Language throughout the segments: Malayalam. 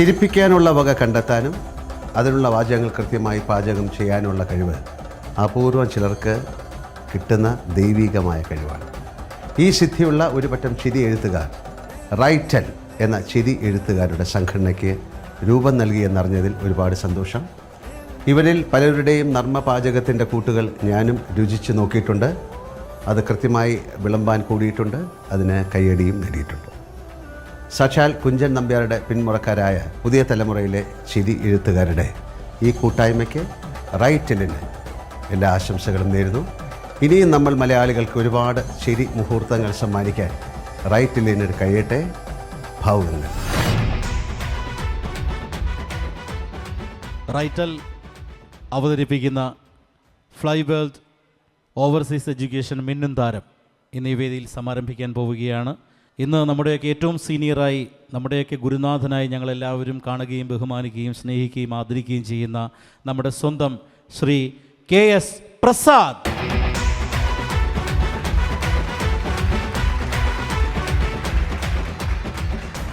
ചിരിപ്പിക്കാനുള്ള വക കണ്ടെത്താനും അതിനുള്ള വാചകങ്ങൾ കൃത്യമായി പാചകം ചെയ്യാനുള്ള കഴിവ് അപൂർവം ചിലർക്ക് കിട്ടുന്ന ദൈവികമായ കഴിവാണ്. ഈ സിദ്ധിയുള്ള ഒരു പറ്റം ചിരി എഴുത്തുകാർ റൈറ്റൻ എന്ന ചിരി എഴുത്തുകാരുടെ സംഘടനയ്ക്ക് രൂപം നൽകി എന്നറിഞ്ഞതിൽ ഒരുപാട് സന്തോഷം. ഇവരിൽ പലരുടെയും നർമ്മപാചകത്തിന്റെ കൂട്ടുകൾ ഞാനും രുചിച്ച് നോക്കിയിട്ടുണ്ട്. അത് കൃത്യമായി വിളമ്പാൻ കൂടിയിട്ടുണ്ട്. അതിന് കയ്യടിയും നേടിയിട്ടുണ്ട്. സാക്ഷാൽ കുഞ്ചൻ നമ്പ്യാരുടെ പിന്മുറക്കാരായ പുതിയ തലമുറയിലെ ചിരി എഴുത്തുകാരുടെ ഈ കൂട്ടായ്മയ്ക്ക് റൈറ്റലിന് എല്ലാ ആശംസകളും നേരുന്നു. ഇനിയും നമ്മൾ മലയാളികൾക്ക് ഒരുപാട് ചിരി മുഹൂർത്തങ്ങൾ സമ്മാനിക്കാൻ റൈറ്റലിന് കഴിയട്ടെ? ഭാവുകങ്ങൾ. റൈറ്റൽ അവതരിപ്പിക്കുന്ന ഫ്ലൈ വേൾഡ് ഓവർസീസ് എഡ്യൂക്കേഷൻ മിന്നും താരം എന്നീ വേദിയിൽ സമാരംഭിക്കാൻ പോവുകയാണ്. ഇന്ന് നമ്മുടെയൊക്കെ ഏറ്റവും സീനിയറായി നമ്മുടെയൊക്കെ ഗുരുനാഥനായി ഞങ്ങളെല്ലാവരും കാണുകയും ബഹുമാനിക്കുകയും സ്നേഹിക്കുകയും ആദരിക്കുകയും ചെയ്യുന്ന നമ്മുടെ സ്വന്തം ശ്രീ കെ എസ് പ്രസാദ്.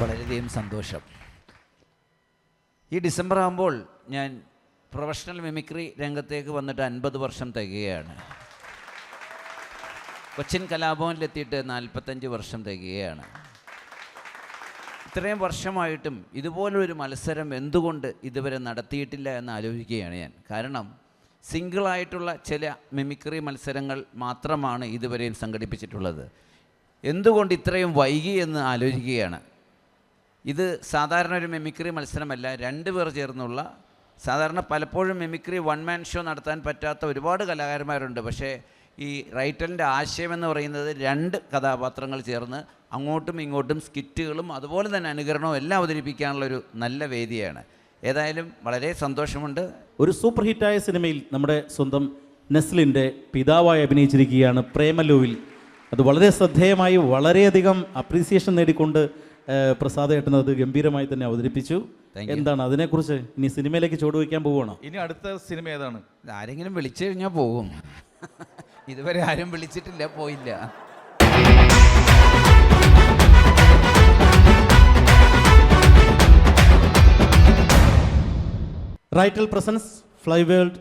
വളരെയധികം സന്തോഷം. ഈ ഡിസംബർ ആകുമ്പോൾ ഞാൻ പ്രൊഫഷണൽ മിമിക്രി രംഗത്തേക്ക് വന്നിട്ട് അൻപത് വർഷം തികയാണ് കൊച്ചിൻ കലാഭവനിലെത്തിയിട്ട് നാൽപ്പത്തഞ്ച് വർഷം തികയാണ് ഇത്രയും വർഷമായിട്ടും ഇതുപോലൊരു മത്സരം എന്തുകൊണ്ട് ഇതുവരെ നടത്തിയിട്ടില്ല എന്ന് ആലോചിക്കുകയാണ് ഞാൻ. കാരണം സിംഗിളായിട്ടുള്ള ചില മിമിക്രി മത്സരങ്ങൾ മാത്രമാണ് ഇതുവരെയും സംഘടിപ്പിച്ചിട്ടുള്ളത്. എന്തുകൊണ്ട് ഇത്രയും വൈകി എന്ന് ആലോചിക്കുകയാണ്. ഇത് സാധാരണ ഒരു മെമിക്രി മത്സരമല്ല രണ്ട് പേർ ചേർന്നുള്ള സാധാരണ പലപ്പോഴും മെമിക്രി വൺ മാൻ ഷോ നടത്താൻ പറ്റാത്ത ഒരുപാട് കലാകാരന്മാരുണ്ട്. പക്ഷേ ഈ റൈറ്റലിന്റെ ആശയം എന്ന് പറയുന്നത് രണ്ട് കഥാപാത്രങ്ങൾ ചേർന്ന് അങ്ങോട്ടും ഇങ്ങോട്ടും സ്കിറ്റുകളും അതുപോലെ തന്നെ അനുകരണവും എല്ലാം അവതരിപ്പിക്കാനുള്ളൊരു നല്ല വേദിയാണ്. ഏതായാലും വളരെ സന്തോഷമുണ്ട്. ഒരു സൂപ്പർ ഹിറ്റായ സിനിമയിൽ നമ്മുടെ സ്വന്തം നെസ്ലിന്റെ പിതാവായി അഭിനയിച്ചിരിക്കുകയാണ് പ്രേമലുവിൽ. അത് വളരെ ശ്രദ്ധേയമായി വളരെയധികം അപ്രീസിയേഷൻ നേടിക്കൊണ്ട് പ്രസാദ് ഏട്ടൻ അത് ഗംഭീരമായി തന്നെ അവതരിപ്പിച്ചു. എന്താണ് അതിനെക്കുറിച്ച്? ഇനി സിനിമയിലേക്ക് ചുവടുവയ്ക്കാൻ പോവുകയാണോ? ഇനി അടുത്ത സിനിമ ഏതാണ്? ആരെങ്കിലും വിളിച്ചു കഴിഞ്ഞാൽ പോകും ഇതുവരെ ആരും വിളിച്ചിട്ടില്ല പോയില്ല. റൈറ്റൽ presence fly world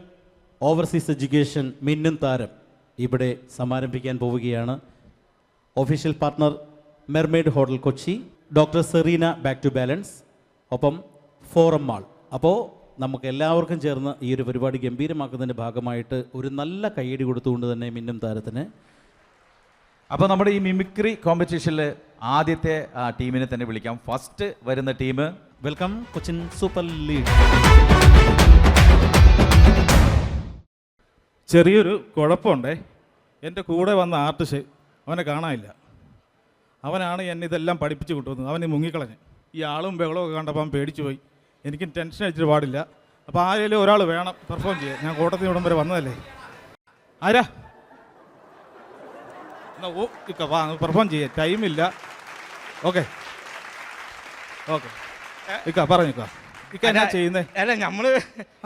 overseas education മിന്നും താരം ഇവിടെ സമാരംഭിക്കാൻ പോവുകയാണ്. Official partner mermaid hotel Kochi. Doctor Serena back to balance ഒപ്പം ഫോറം മാൾ അപ്പോൾ നമുക്ക് എല്ലാവർക്കും ചേർന്ന് ഈ ഒരു പരിപാടി ഗംഭീരമാക്കുന്നതിന്റെ ഭാഗമായിട്ട് ഒരു നല്ല കൈയടി കൊടുത്തുകൊണ്ട് തന്നെ മിന്നും താരത്തിന്. അപ്പോൾ നമ്മുടെ ഈ മിമിക്രി കോമ്പറ്റീഷനിൽ ആദ്യത്തെ ആ, ടീമിനെ തന്നെ വിളിക്കാം. ഫസ്റ്റ് വരുന്ന team welcome Cochin super league ചെറിയൊരു കുഴപ്പമുണ്ടേ. എന്റെ കൂടെ വന്ന ആർട്ടിസ്റ്റ് അവനെ കാണാനില്ല. അവനാണ് എന്നെ ഇതെല്ലാം പഠിപ്പിച്ച് കൊണ്ടുവന്നത്. അവനെ മുങ്ങിക്കളഞ്ഞ്. ഈ ആളും ബഹളവും ഒക്കെ കണ്ടപ്പോൾ അവൻ പേടിച്ചു പോയി എനിക്ക് ടെൻഷൻ അടിച്ചിട്ട് പാടില്ല. അപ്പോൾ ആരെങ്കിലും ഒരാൾ വേണം പെർഫോം ചെയ്യാൻ. ഞാൻ കോട്ടത്തിന് ഇവിടം വരെ വന്നതല്ലേ? ആരാ? എന്നാ ഓ വാ പെർഫോം ചെയ്യാം. ടൈമില്ല ഓക്കെ ഓക്കെ ഇക്ക പറഞ്ഞു അല്ല നമ്മൾ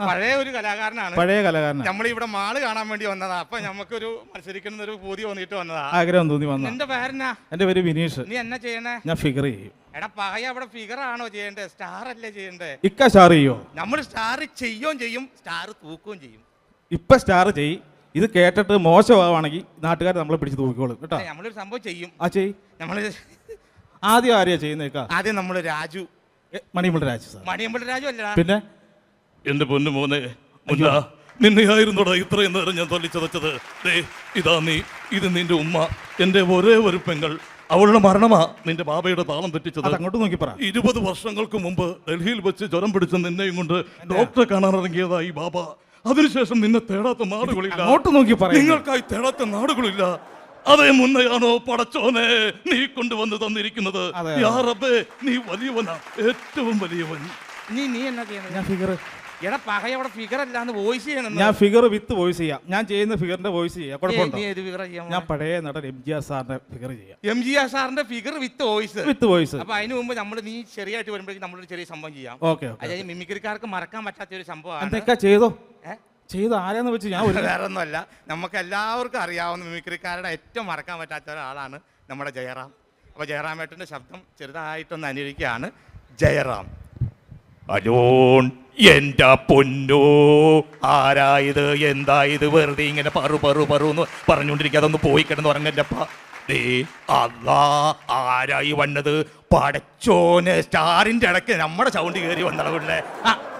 പഴയ ഒരു കലാകാരനാണ്. പഴയ കലാകാരനാണ് നമ്മൾ ഇവിടെ മാൾ കാണാൻ വേണ്ടി വന്നതാ. അപ്പൊ നമുക്കൊരു മത്സരിക്കുന്ന ഒരു പൂതി വന്നിട്ട് വന്നതാ. ആഗ്രഹം തോന്നി വന്നു എന്റെ പേരെന്നാ? എന്റെ പേര് വിനീഷ്. നീ എന്നാ ചെയ്യണേ? ഞാൻ ഫിഗർ ചെയ്യും. എടാ പകയ അവിടെ ഫിഗർ ആണോ ചെയ്യണ്ടേ? സ്റ്റാർ അല്ലേ ചെയ്യണ്ടേ? ഇക്ക സ്റ്റാർ ചെയ്യോ? നമ്മൾ സ്റ്റാർ ചെയ്യുകയും ചെയ്യും സ്റ്റാർ തൂക്കുകയും ചെയ്യും. ഇപ്പൊ സ്റ്റാർ ചെയ്. ഇത് കേട്ടിട്ട് മോശമാവാണെങ്കിൽ നാട്ടുകാർ നമ്മളെ പിടിച്ച് തൂക്കിക്കോളും കേട്ടോ? നമ്മളൊരു സംഭവം ചെയ്യും. ആ ചെയ്യും നമ്മൾ ആദ്യം ആരെയാ ചെയ്യുന്നേക്കാ ആദ്യം നമ്മൾ രാജു. മണിമുള്ള രാജു സാർ. മണിയമ്പള രാജു അല്ലടാ. പിന്നെ? എന്റെ പൊന്നു മോനെ മുല്ല നിന്നെയായിരുന്നോടാ ഇത്രയും നേരം ഞാൻ തൊല്ലിച്ചതച്ചത് ദേ ഇതാ നീ ഇത് നിന്റെ ഉമ്മ എന്റെ ഒരേ ഒരു പെങ്ങൾ. അവളുടെ മരണമാ നിന്റെ ബാബയുടെ താളം തെറ്റിച്ചത്. അങ്ങോട്ട് നോക്കി പറ. ഇരുപത് വർഷങ്ങൾക്ക് മുമ്പ് ഡൽഹിയിൽ വെച്ച് ജ്വരം പിടിച്ച നിന്നെയും കൊണ്ട് ഡോക്ടറെ കാണാൻ ഇറങ്ങിയതാ ഈ ബാബ. അതിനുശേഷം നിന്നെ തേടാത്ത നാടുകളില്ല. അങ്ങോട്ട് നോക്കി പറ. നിങ്ങൾക്കായി തേടാത്ത നാടുകളില്ല. അതേ മുന്നയാണോ പടച്ചോനെ നീ കൊണ്ടുവന്ന് തന്നിരിക്കുന്നത്? അതെ, യാ റബ്ബേ നീ വലിയവനാ ഏറ്റവും വലിയവൻ. നീ നീ എന്നാ ചെയ്യുന്നത്? ഞാൻ ഫിഗർ എടാ പകയ അവിടെ ഫിഗർ അല്ലാന്ന് വോയിസ് ചെയ്യണം ഞാൻ ഫിഗർ വിത്ത് വോയിസ് ചെയ്യാം. ഞാൻ ചെയ്യുന്ന ഫിഗറിന്റെ വോയിസ് ചെയ്യാം. കുഴപ്പമുണ്ടോ? നീ ഏത് ഫിഗർ ചെയ്യാൻ ഞാൻ പഴയ നടൻ എം ജി ആർ സാറിന്റെ ഫിഗർ ചെയ്യാം. എം ജി ആർ സാറിന്റെ figure with voice with voice അപ്പൊ അതിന് മുമ്പ് നമ്മൾ നീ ചെറിയായിട്ട് വരുമ്പോഴേക്കും നമ്മളൊരു ചെറിയ സംഭവം ചെയ്യാം. ഓക്കെ അതായത് മിമിക്രിക്കാർക്ക് മറക്കാൻ പറ്റാത്ത ഒരു സംഭവം എന്തൊക്കെ ചെയ്തോ? ചെയ്തോ ആരാന്ന് വെച്ച് ഞാൻ ഒരു വേറെ ഒന്നുമല്ല നമുക്ക് എല്ലാവർക്കും അറിയാവുന്ന മിമിക്രിക്കാരുടെ ഏറ്റവും മറക്കാൻ പറ്റാത്ത ഒരാളാണ് നമ്മുടെ ജയറാം. അപ്പോൾ ജയറാം ഏട്ടന്റെ ശബ്ദം ചെറുതായിട്ടൊന്ന് അനുകരിക്കുകയാണ് ജയറാം. അജോൺ എന്റെ പൊന്നോ ആരായത് എന്തായത് വെറുതെ ഇങ്ങനെ പറു പറു പറു എന്ന് പറഞ്ഞുകൊണ്ടിരിക്കുക. അതൊന്ന് പോയി കിടന്ന് ഉറങ്ങല്ലപ്പ ദേ അല്ലാ ആരായി വന്നത്? പടച്ചോന് സ്റ്റാറിന്റെ ഇടയ്ക്ക് നമ്മുടെ സൗണ്ട് കയറി വന്നളവില്ലേ ആടാ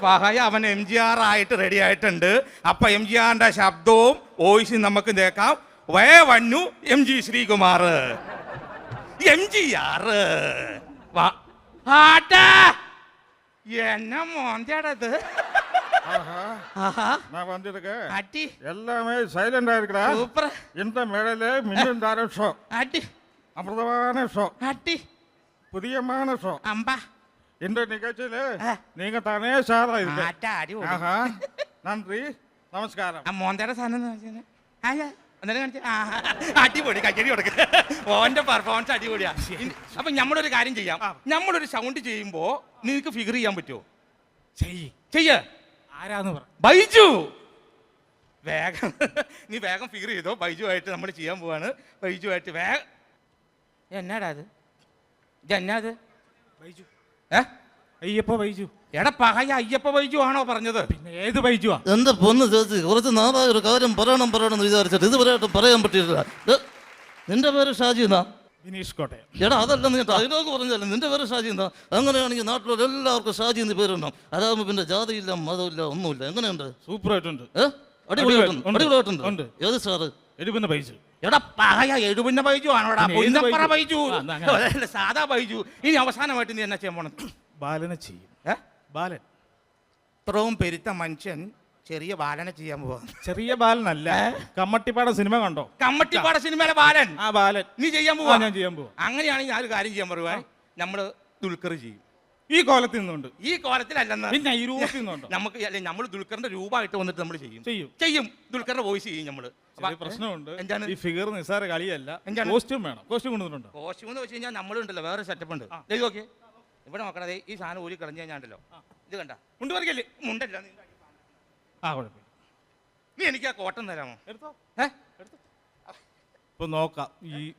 പഹയ അവൻ എം ജി ആർ ആയിട്ട് റെഡി ആയിട്ടുണ്ട് അപ്പൊ എം ജി ആറിന്റെ ശബ്ദവും വോയിസും നമുക്ക് കേൾക്കാം വേ വന്നു M G Sreekumar M G ആറ് വാ ആട്ടാ என்ன மோந்தாடது நான் வந்திருக்கேன் அடி எல்லாமே சைலண்டா இருக்குடா சூப்பர் இந்த மேடையில மின்னும் தார ஷோ அடி அமிர்தமான ஷோ அடி புதியமான ஷோ அம்பா இந்த நிகழ்ச்சியில ஆ. நீங்க தானே சாரா இருக்கு ஆட்டா அடி ஆஹா നന്ദി നമസ്കാരം ആ മോന്തയുടെ സാധനം എന്ന് വെച്ചാല് ആയ, അന്നേരം കാണിച്ച് ആ, അടിപൊളി കയ്യടി കൊടുക്ക ഓന്റെ പെർഫോമൻസ് അടിപൊളിയാ ഇനി- അപ്പൊ നമ്മളൊരു കാര്യം ചെയ്യാം നമ്മളൊരു സൗണ്ട് ചെയ്യുമ്പോ നിനക്ക് ഫിഗർ ചെയ്യാൻ പറ്റുമോ ചെയ്യ് ചെയ്യ ആരാന്ന് പറ ബൈജു വേഗം നീ വേഗം ഫിഗർ ചെയ്തോ ബൈജു ആയിട്ട് നമ്മൾ ചെയ്യാൻ പോവാണ് ബൈജു ആയിട്ട് വേഗം എന്നാടാ അത് ഇതെന്നാ അത് ബൈജു ഏ? അയ്യപ്പ വൈജു. എടാ പഹയ അയ്യപ്പ വൈജു ആണോ പറഞ്ഞത്? പിന്നെ ഏത് വൈജു എന്റെ പൊന്ന് ചേച്ചി? കുറച്ച് നാളായ ഒരു കാര്യം പറയണം പറയണം എന്ന് വിചാരിച്ചിട്ട് ഇതുവരെയായിട്ടും പറയാൻ പറ്റിയിട്ടില്ല. ദേ, നിന്റെ പേര് ഷാജി എന്നാ? വിനീഷ് കോട്ടയം. എടാ അതല്ല നീ ഡയലോഗ് പറഞ്ഞല്ലേ നിന്റെ പേര് ഷാജി എന്നാ? അങ്ങനെയാണെങ്കിൽ നാട്ടിലുള്ള എല്ലാവർക്കും ഷാജി എന്ന് പേരുണ്ടാവും അതാകുമ്പോൾ പിന്നെ ജാതിയില്ല മതമില്ല ഒന്നുമില്ല. എങ്ങനെയുണ്ട്? സൂപ്പർ ആയിട്ടുണ്ട് ഏ? അടിപൊളിയായിട്ടുണ്ട്. ഉണ്ട്. അടിപൊളിയായിട്ടുണ്ട്. ഉണ്ട്. ഏത് സാറ്? എഴുപുന്ന എടാ പകയ എഴുപിന്ന ബൈജു ആണോടാ? പൊന്നപ്പറ ബൈജു? സാധാ ബൈജു ഇനി അവസാനമായിട്ട് നീ എന്നാ ചെയ്യാൻ പോണം ബാലനെ ചെയ്യും. ഏ? ബാലൻ. ഇത്രയും പെരുത്ത മനുഷ്യൻ ചെറിയ ബാലനെ ചെയ്യാൻ പോവാ. ചെറിയ ബാലനല്ല. കമ്മട്ടിപ്പാട സിനിമ കണ്ടോ? കമ്മട്ടിപ്പാട സിനിമയിലെ ബാലൻ. ആ ബാലൻ. നീ ചെയ്യാൻ ആ, പോവാ ഞാൻ ചെയ്യാൻ പോവാ. അങ്ങനെയാണെങ്കിൽ ഞാൻ ഒരു കാര്യം ചെയ്യാൻ പറയുവാ. നമ്മൾ ദുൽഖർ ചെയ്യും. ഈ കോലത്തിൽ നിന്നുണ്ട്. ഈ കോലത്തിലല്ലെന്ന്. പിന്നെ ഈ രൂപത്തിൽ നിന്നുണ്ട്? നമുക്ക് അല്ലെ നമ്മൾ ദുൽഖറിന്റെ രൂപമായിട്ട് വന്നിട്ട് നമ്മൾ ചെയ്യും. ചെയ്യും. ചെയ്യും. ദുൽഖറിന്റെ വോയിസ് ചെയ്യും നമ്മൾ. ചെറിയ പ്രശ്നമുണ്ട്. എന്താണ്? ഈ ഫിഗർ നിസ്സാര കളിയല്ല? കോസ്റ്റ്യൂം വേണം. കോസ്റ്റ്യൂം കൊണ്ടുവന്നിട്ടുണ്ട്? കോസ്റ്റ്യൂം എന്ന് വെച്ച് കഴിഞ്ഞാൽ നമ്മളുണ്ടല്ലോ വേറെ സെറ്റപ്പ് ഉണ്ട്. നോക്കിയേ. ഇവിടെ നോക്കണത് ഈ സാധനം ഊരി കളഞ്ഞു കഴിഞ്ഞാണ്ടല്ലോ ഇത് കണ്ട? മുണ്ട് പറിക്കല്ലേ? മുണ്ടല്ല. ആ കുഴപ്പമില്ല. നീ എനിക്ക് ആ കോട്ടൺ തരാമോ? എടുത്തോ? ഏ? ഇപ്പൊ നോക്കാം. ഈ-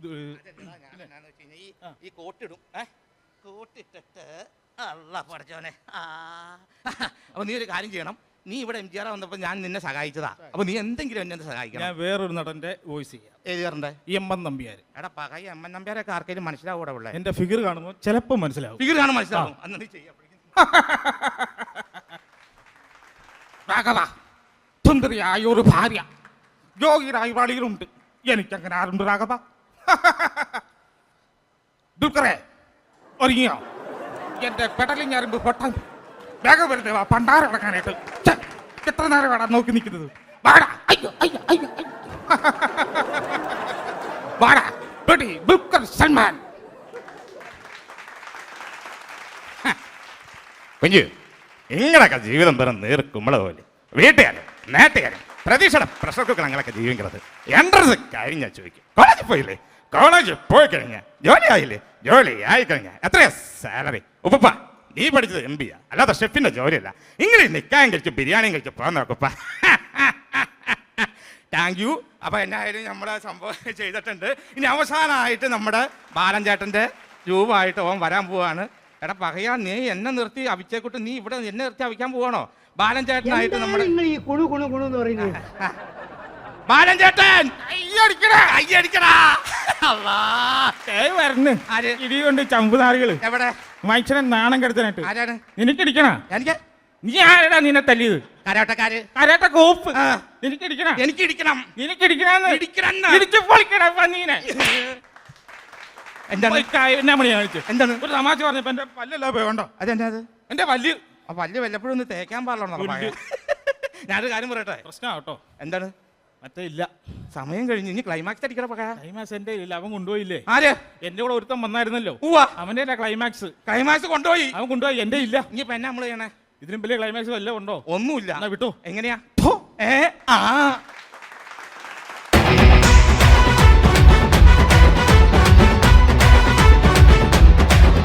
ഈ കോട്ടിടും. ഏ? കോട്ടിട്ടിട്ട് അല്ല പഠിച്ചോനെ ആ. അപ്പൊ നീ ഒരു കാര്യം ചെയ്യണം. നീ ഇവിടെ എം ജി ആർ വന്നപ്പോ ഞാൻ നിന്നെ സഹായിച്ചതാ. അപ്പൊ നീ എന്തെങ്കിലും എന്നെ സഹായിക്കാം ഞാൻ വേറൊരു നടന്റെ വോയിസ് ചെയ്യാം. ഈ എം എൻ നമ്പ്യാർ എടാ പകയ എം എൻ നമ്പ്യാരൊക്കെ ആർക്കെങ്കിലും മനസ്സിലാവൂടെ ഉള്ളേ എന്റെ ഫിഗർ കാണുമ്പോൾ ചിലപ്പോൾ മനസ്സിലാവും. ഫിഗർ കാണാൻ മനസ്സിലാവും. അന്ന് നീ ചെയ്യാം. രാഘവ സുന്ദരിയായ ഒരു ഭാര്യ. യോഗിരായ വാളിയിലുണ്ട് എനിക്കങ്ങനെ ആരുണ്ട് രാഘവ? ദുൽഖറെ ഒരുങ്ങിയോ? എന്റെ പെടലിങ് ഞരമ്പ് പൊട്ടാൻ. വേഗം വരുന്നേ വാ പണ്ടാരം അടക്കാനായിട്ട് എത്ര നേരം വേടാ നോക്കി നിൽക്കുന്നത്? വാടാ അയ്യോ അയ്യോ അയ്യോ. വാടാ റെഡി ദുൽഖർ സൽമാൻ. കുഞ്ഞു നിങ്ങളൊക്കെ ജീവിതം വെറും നീർക്കുമ്പള പോലെ. വീട്ടുകാരൻ നേട്ടുകാരൻ പ്രതീക്ഷയുടെ പ്രഷർ കുക്കർ ഞങ്ങളൊക്കെ ജീവിക്കുന്നത്. എൻട്രൻസ് ഞാൻ ചോദിക്കും. കോളേജിൽ പോയില്ലേ? കോളേജിൽ പോയി കഴിഞ്ഞ ജോലി ആയില്ലേ ജോലി ആയി കഴിഞ്ഞ. എത്രയാ സാലറി ഉപ്പ നീ പഠിച്ചത് എം ബി അല്ലാതെ ഷെഫിന്റെ ജോലിയല്ല. ഇംഗ്ലീഷ് നിൽക്കാൻ കഴിച്ചു ബിരിയാണിയും കഴിച്ചു പോകാൻ നോക്കുപ്പ താങ്ക് യു അപ്പൊ എന്നായാലും നമ്മുടെ സംഭവം ചെയ്തിട്ടുണ്ട്. ഇനി അവസാനമായിട്ട് നമ്മുടെ ബാലൻ ചേട്ടന്റെ രൂപമായിട്ട് ഓൻ വരാൻ പോവാണ്. എടാ പകയാ നീ എന്നെ നിർത്തി അവിച്ചേക്കൂട്ട്. നീ ഇവിടെ എന്നെ നിർത്തി അവിക്കാൻ പോവാണോ? ബാലൻ ചേട്ടനായിട്ട് നമ്മുടെ ബാലൻ ചേട്ടൻ അയ്യടിക്കടാ അയ്യടിക്കടാ! വരുന്നു ആര്? ഇടി കൊണ്ട് ചമ്പുനാറികൾ എവിടെ? മനുഷ്യനെ നാണം കെടുത്തനായിട്ട്. ആരാണ്? നിനക്കിടിക്കണ? എനിക്ക്? നീ ആരടാ നിന്നെ തല്ലിയത്? കരാട്ടക്കാര്. കരാട്ട കോപ്പ്. ആ. നിനക്കിടിക്കണ? എനിക്ക് ഇടിക്കണം നിനക്കിടിക്കണെന്ന്? ഇടിക്കണെന്ന്. ഇടിച്ചു പൊളിക്കണ പന്നീനെ. എന്താണ്? എന്നാ മണി കാണിച്ചു എന്താണ്? ഒരു തമാശ പറഞ്ഞപ്പോ എന്റെ പല്ലല്ല പോയോണ്ടോ അതെന്താ അത്? എന്റെ പല്ല്. പല്ല് വല്ലപ്പോഴും ഒന്ന് തേക്കാൻ പാടില്ല. ഞാനൊരു കാര്യം പറയട്ടെ? പ്രശ്നമാട്ടോ എന്താണ്? മറ്റേ ഇല്ല. സമയം കഴിഞ്ഞ് ഇനി ക്ലൈമാക്സ് അടിക്കണ പക. ക്ലൈമാക്സ് എന്റെ ഇല്ല അവൻ കൊണ്ടുപോയില്ലേ? ആര്? എന്റെ കൂടെ ഒരുത്തം വന്നായിരുന്നല്ലോ. അവന്റെ ക്ലൈമാക്സ് ക്ലൈമാക്സ് കൊണ്ടുപോയി. അവൻ കൊണ്ടുപോയി എന്റെ ഇല്ല. ഇനി ഇപ്പൊ എന്നാ നമ്മൾ ചെയ്യണേ? ഇതിനും വലിയ ക്ലൈമാക്സ് വല്ല ഉണ്ടോ? ഒന്നുമില്ല. വിട്ടോ. എങ്ങനെയാ? ഏ ആ.